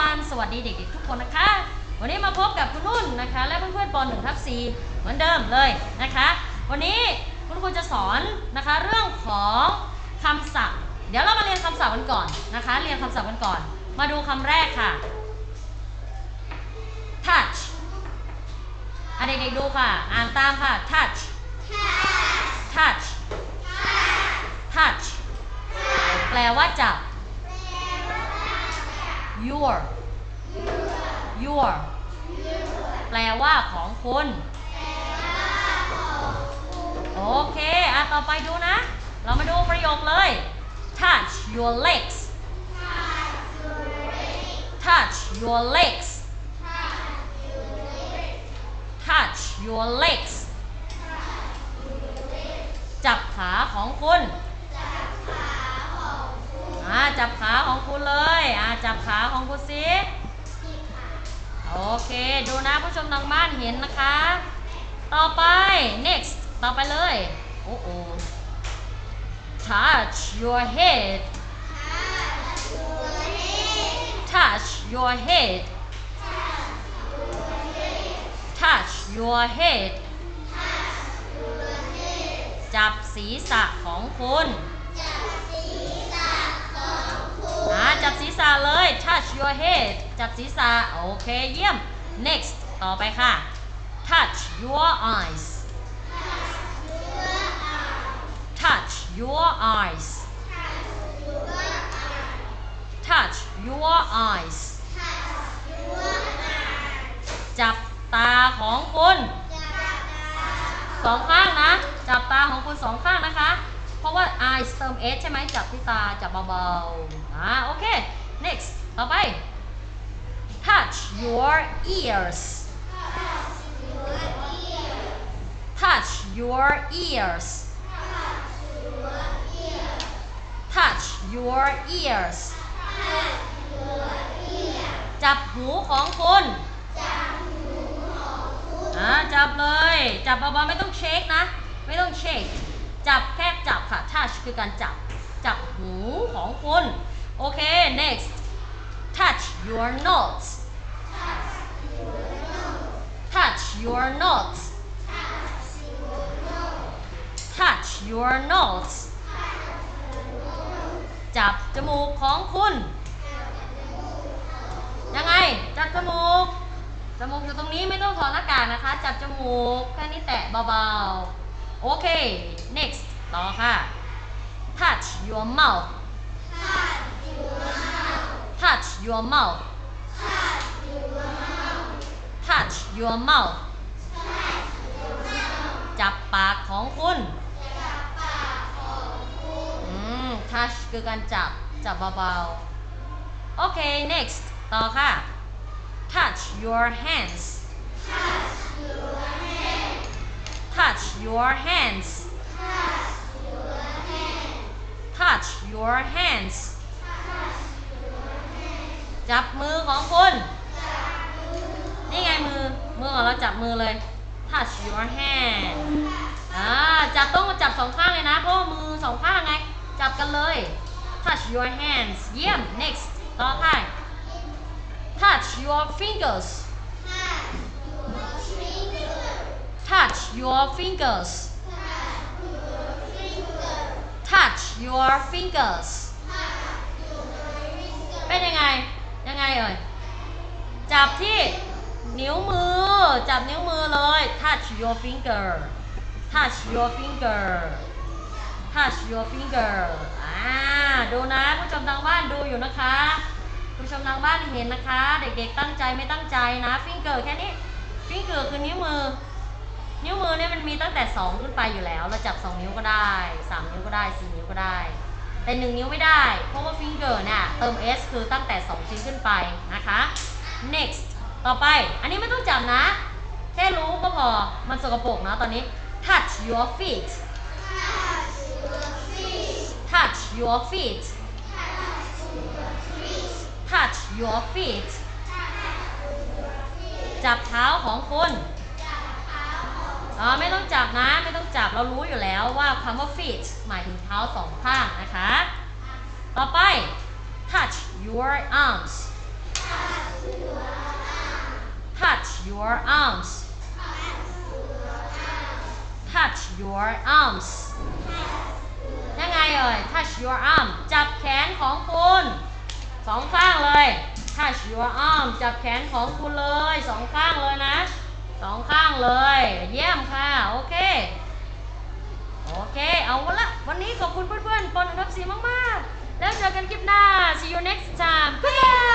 everyone สวัสดีเด็กๆทุกคนนะคะ วันนี้มาพบกับคุณนุ่นนะคะ และเพื่อนๆป .1 ทับ4เหมือนเดิมเลยนะคะ วันนี้คุณครูจะสอนนะคะเรื่องของคำศัพท์ เดี๋ยวเรามาเรียนคำศัพท์กันก่อนนะคะ เรียนคำศัพท์กันก่อน มาดูคำแรกค่ะ touch อะเด็กๆดูค่ะ อ่านตามค่ะ touch touch touch แปลว่าจับ your your แปลว่าของคุณโอเค อะ ต่อไปดูนะ เรามาดูประโยคเลย touch your legs touch your legs touch your legs จับขาของคุณ อ่าจับขาของคุณเลยอ่าจับขาของคุณสิโอเคดูนะผู้ชมทางบ้านเห็นนะคะ ต่อไป next ต่อไปเลยโอ้โอ touch your head touch your head touch your head จับศีรษะของคุณ อ่าจับศีรษะเลย touch your head จับศีรษะโอเคเยี่ยม next ต่อไปค่ะ touch your eyes touch your eyes touch your eyes จับตาของคุณสองข้างนะ จับตาของคุณสองข้างนะ คะเพราะว่า eyes เติม s ใช่ไหมจับที่ตาจับเบาๆอ่าโอเค next ต่อไป touch your ears touch your ears touch your ears จับหูของคุณอ่าจับเลย จับเบาๆไม่ต้องเช็คนะ ไม่ต้องเช็ค จับแค่จับค่ะ touch คือการจับ จับหูของคุณ โอเค next touch your nose touch your nose touch your nose จับจมูกของคุณ ยังไง จับจมูก จมูกอยู่ตรงนี้ไม่ต้องถอดหน้ากากนะคะ จับจมูก แค่นี้แตะเบาๆ โอเค next ต่อค่ะ touch your mouth touch your mouth touch your mouth จับปากของคุณอืม touch คือการจับ จับเบาๆ โอเค next ต่อค่ะ touch your hands touch your hands touch your hands จับมือของคุณนี่ไงมือ มือของเราจับมือเลย touch your hand อ่าจับต้องจับสองข้างเลยนะ เพราะมือสองข้างไง จับกันเลย touch your hands เยี่ยม next ต่อค่ะ touch your fingers touch your fingers touch your fingers เป็นยังไง ยังไงเอ่ย จับที่นิ้วมือ จับนิ้วมือเลย touch your finger touch your finger touch your finger อ่า ดูนะผู้ชมทางบ้านดูอยู่นะคะผู้ชมทางบ้านเห็นนะคะ เด็กๆตั้งใจไม่ตั้งใจนะ finger แค่นี้ finger คือนิ้วมือ นิ้วมือเนี่ยมันมีตั้งแต่2ขึ้นไปอยู่แล้ว เราจับ 2 นิ้วก็ได้3นิ้วก็ได้4นิ้วก็ได้ แต่1นิ้วไม่ได้ เพราะว่า finger เนี่ยเติม s คือตั้งแต่ 2 ชิ้นขึ้นไปนะคะ next ต่อไป อันนี้ไม่ต้องจับนะ แค่รู้ก็พอ มันสกปรกนะตอนนี้ touch your feet touch your feet touch your feet จับเท้าของคุณ อ๋อไม่ต้องจับนะไม่ต้องจับเรารู้อยู่แล้วว่าคำว่า feet หมายถึงเท้าสองข้างนะคะ ต่อไป touch your arms touch your arms touch your arms ยังไงเอ่ย touch your arm จับแขนของคุณสองข้างเลย touch your arm จับแขนของคุณเลยสองข้างเลยนะ สองข้างเลย เยี่ยมค่ะ โอเค โอเค เอาละ วันนี้ขอบคุณเพื่อนๆปนทับสีมากๆ แล้วเจอกันคลิปหน้า see you next time bye